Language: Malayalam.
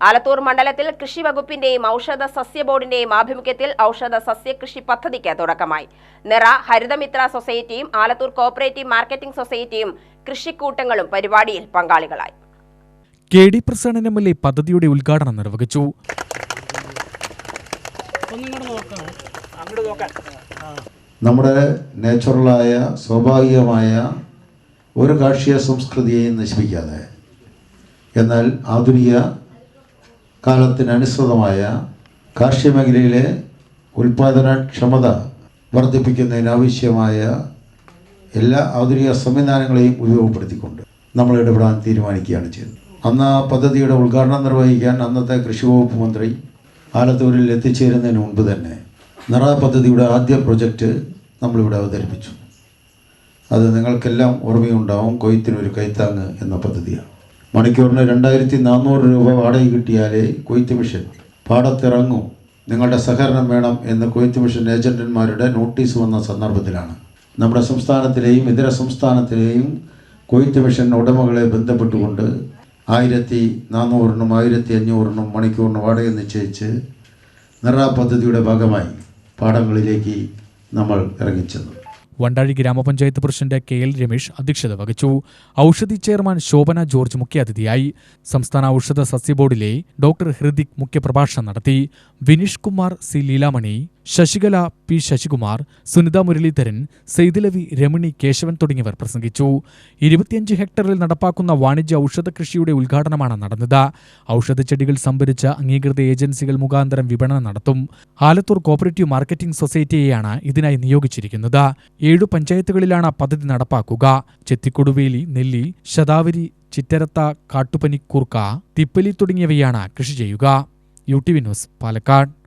ആലത്തൂർ മണ്ഡലത്തിൽ കൃഷി വകുപ്പിന്റെയും ഔഷധ സസ്യ ബോർഡിന്റെയും ആഭിമുഖ്യത്തിൽ ഔഷധ സസ്യ കൃഷി പദ്ധതിക്ക് തുടക്കമായി. നിറ ഹരിതമിത്ര സൊസൈറ്റിയും ആലത്തൂർ കോപ്പറേറ്റീവ് മാർക്കറ്റിംഗ് സൊസൈറ്റിയും കൃഷിക്കൂട്ടങ്ങളും പരിപാടിയിൽ പങ്കാളികളായി. K D Prasannan M L A പദ്ധതിയുടെ ഉദ്ഘാടനം നിർവഹിച്ചു നമ്മുടെ നാച്ചുറലായ സ്വാഭാവികമായ ഒരു കാർഷിക സംസ്കൃതിയെയും നശിപ്പിക്കാതെ. എന്നാൽ ആധുനിക കാലത്തിനനുസൃതമായ കാർഷിക മേഖലയിലെ ഉൽപാദനക്ഷമത വർദ്ധിപ്പിക്കുന്നതിനാവശ്യമായ എല്ലാ ആധുനിക സംവിധാനങ്ങളെയും ഉപയോഗപ്പെടുത്തിക്കൊണ്ട് നമ്മൾ ഇടപെടാൻ തീരുമാനിക്കുകയാണ് ചെയ്തത് അന്ന് ആ പദ്ധതിയുടെ ഉദ്ഘാടനം നിർവഹിക്കാൻ അന്നത്തെ കൃഷി വകുപ്പ് മന്ത്രി ആലത്തൂരിൽ എത്തിച്ചേരുന്നതിന് മുൻപ് തന്നെ നിറ പദ്ധതിയുടെ ആദ്യ പ്രൊജക്റ്റ് നമ്മളിവിടെ അവതരിപ്പിച്ചു. അത് നിങ്ങൾക്കെല്ലാം ഓർമ്മയുണ്ടാവും കൊയ്ത്തിനൊരു കൈത്താങ്ങ് എന്ന പദ്ധതിയാണ്. മണിക്കൂറിന് രണ്ടായിരത്തി നാനൂറ് രൂപ വാടക കിട്ടിയാലേ കൊയ്ത്ത് മിഷൻ പാടത്തിറങ്ങും. നിങ്ങളുടെ സഹകരണം വേണം എന്ന് കൊയ്ത്ത് മിഷൻ ഏജന്റന്മാരുടെ നോട്ടീസ് വന്ന സന്ദർഭത്തിലാണ്. നമ്മുടെ സംസ്ഥാനത്തിലെയും ഇതര സംസ്ഥാനത്തിലെയും കൊയ്ത്ത് മിഷൻ ഉടമകളെ ബന്ധപ്പെട്ടുകൊണ്ട് ആയിരത്തി നാനൂറിനും ആയിരത്തി അഞ്ഞൂറിനും മണിക്കൂറിന് വാടക നിശ്ചയിച്ച് നിറ പദ്ധതിയുടെ ഭാഗമായി പാടങ്ങളിലേക്ക് നമ്മൾ ഇറങ്ങിച്ചെന്നു. വണ്ടാഴി ഗ്രാമപഞ്ചായത്ത് പ്രസിഡന്റ് കെ എൽ രമേശ് അധ്യക്ഷത വഹിച്ചു. ഔഷധി ചെയർമാൻ ശോഭന ജോർജ് മുഖ്യാതിഥിയായി. സംസ്ഥാന ഔഷധ സസ്യ ബോർഡിലെ ഡോക്ടർ ഹൃദിക് മുഖ്യപ്രഭാഷണം നടത്തി. വിനീഷ് കുമാർ സി ലീലാമണി ശശികല പി ശശികുമാർ സുനിത മുരളീധരൻ സെയ്തിലവി രമണി കേശവൻ തുടങ്ങിയവർ പ്രസംഗിച്ചു. ഇരുപത്തിയഞ്ച് ഹെക്ടറിൽ നടപ്പാക്കുന്ന വാണിജ്യ ഔഷധ കൃഷിയുടെ ഉദ്ഘാടനമാണ് നടന്നത്. ഔഷധച്ചെടികൾ സംഭരിച്ച അംഗീകൃത ഏജൻസികൾ മുഖാന്തരം വിപണനം നടത്തും. ആലത്തൂർ കോപ്പറേറ്റീവ് മാർക്കറ്റിംഗ് സൊസൈറ്റിയെയാണ് ഇതിനായി നിയോഗിച്ചിരിക്കുന്നത്. ഏഴു പഞ്ചായത്തുകളിലാണ് പദ്ധതി നടപ്പാക്കുക. ചെത്തിക്കൊടുവേലി നെല്ലി ശതാവരി ചിറ്റരത്ത കാട്ടുപനിക്കൂർക്ക തിപ്പലി തുടങ്ങിയവയാണ് കൃഷി ചെയ്യുക. U T V news Palakkad.